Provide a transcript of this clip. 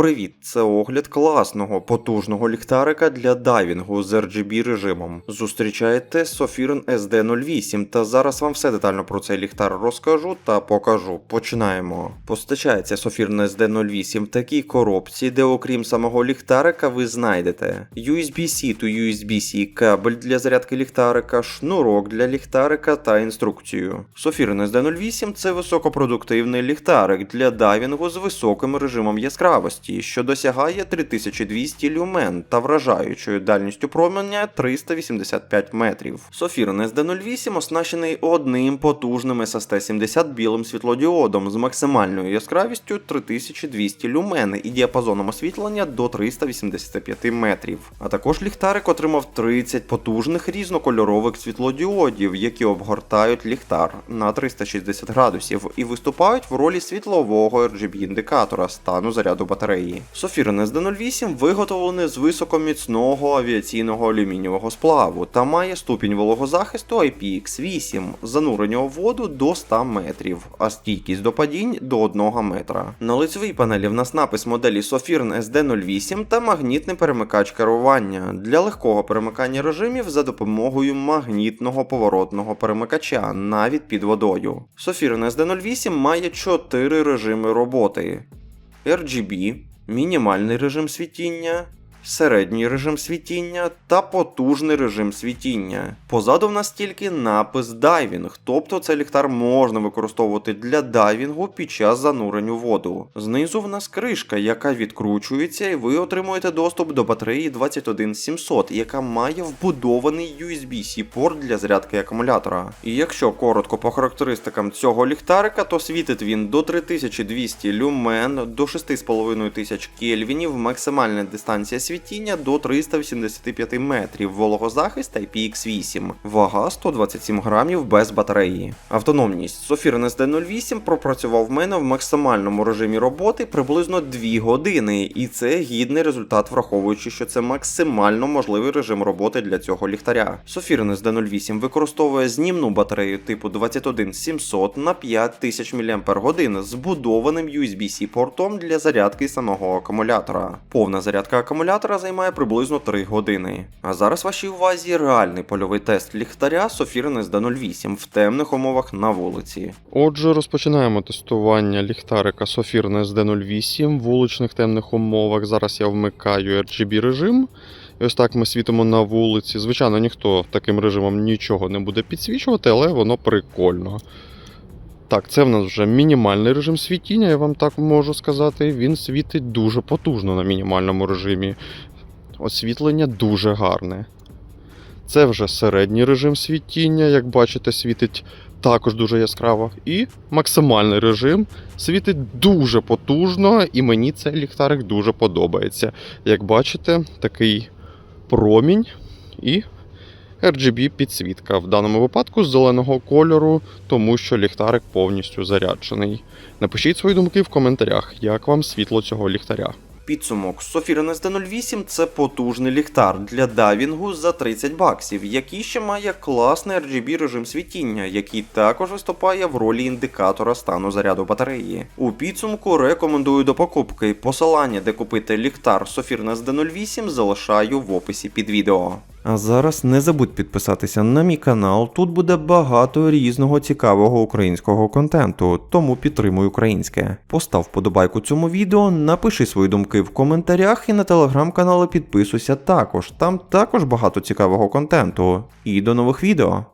Привіт! Це огляд класного потужного ліхтарика для дайвінгу з RGB режимом. Зустрічаєте Sofirn SD08, та зараз вам все детально про цей ліхтар розкажу та покажу. Починаємо. Постачається Sofirn SD08 в такій коробці, де окрім самого ліхтарика ви знайдете USB-C to USB-C кабель для зарядки ліхтарика, шнурок для ліхтарика та інструкцію. Sofirn SD08 це високопродуктивний ліхтарик для дайвінгу з високим режимом яскравості, що досягає 3200 люмен та вражаючою дальністю променя 385 метрів. Sofirn SD08 оснащений одним потужним SST70 білим світлодіодом з максимальною яскравістю 3200 люмен і діапазоном освітлення до 385 метрів. А також ліхтарик отримав 30 потужних різнокольорових світлодіодів, які обгортають ліхтар на 360 градусів і виступають в ролі світлового RGB-індикатора стану заряду батареї. Sofirn SD08 виготовлений з високоміцного авіаційного алюмінієвого сплаву та має ступінь вологозахисту IPX8, занурення у воду до 100 метрів, а стійкість до падінь до 1 метра. На лицевій панелі в нас напис моделі Sofirn SD08 та магнітний перемикач керування для легкого перемикання режимів за допомогою магнітного поворотного перемикача навіть під водою. Sofirn SD08 має 4 режими роботи: RGB, мінімальний режим світіння, середній режим світіння та потужний режим світіння. Позаду в нас тільки напис дайвінг, тобто цей ліхтар можна використовувати для дайвінгу під час занурень у воду. Знизу в нас кришка, яка відкручується, і ви отримуєте доступ до батареї 21700, яка має вбудований USB-C порт для зарядки акумулятора. І якщо коротко по характеристикам цього ліхтарика, то світить він до 3200 люмен, до 6500 кельвінів, максимальна дистанція світіння до 385 метрів, вологозахист IPX8, вага 127 грамів без батареї. Автономність Sofirn SD08 пропрацював в мене в максимальному режимі роботи приблизно 2 години, і це гідний результат, враховуючи, що це максимально можливий режим роботи для цього ліхтаря. Sofirn SD08 використовує знімну батарею типу 21700 на 5000 мАч з будованим USB-C портом для зарядки самого акумулятора. Повна зарядка акумулятора займає приблизно 3 години. А зараз вашій увазі реальний польовий тест ліхтаря Sofirn SD08 в темних умовах на вулиці. Отже, розпочинаємо тестування ліхтарика Sofirn SD08 в вуличних темних умовах. Зараз я вмикаю RGB режим. І ось так ми світимо на вулиці. Звичайно, ніхто таким режимом нічого не буде підсвічувати, але воно прикольно. Так, це в нас вже мінімальний режим світіння, я вам так можу сказати. Він світить дуже потужно на мінімальному режимі. Освітлення дуже гарне. Це вже середній режим світіння, як бачите, світить також дуже яскраво. І максимальний режим світить дуже потужно, і мені цей ліхтарик дуже подобається. Як бачите, такий промінь і RGB підсвітка. В даному випадку з зеленого кольору, тому що ліхтарик повністю заряджений. Напишіть свої думки в коментарях, як вам світло цього ліхтаря. Підсумок Sofirn SD08 це потужний ліхтар для дайвінгу за 30 баксів, який ще має класний RGB режим світіння, який також виступає в ролі індикатора стану заряду батареї. У підсумку рекомендую до покупки. Посилання, де купити ліхтар Sofirn SD08, залишаю в описі під відео. А зараз не забудь підписатися на мій канал. Тут буде багато різного цікавого українського контенту, тому підтримуй українське. Постав подобайку цьому відео, напиши свої думки в коментарях і на телеграм-канали підписуйся також. Там також багато цікавого контенту. І до нових відео.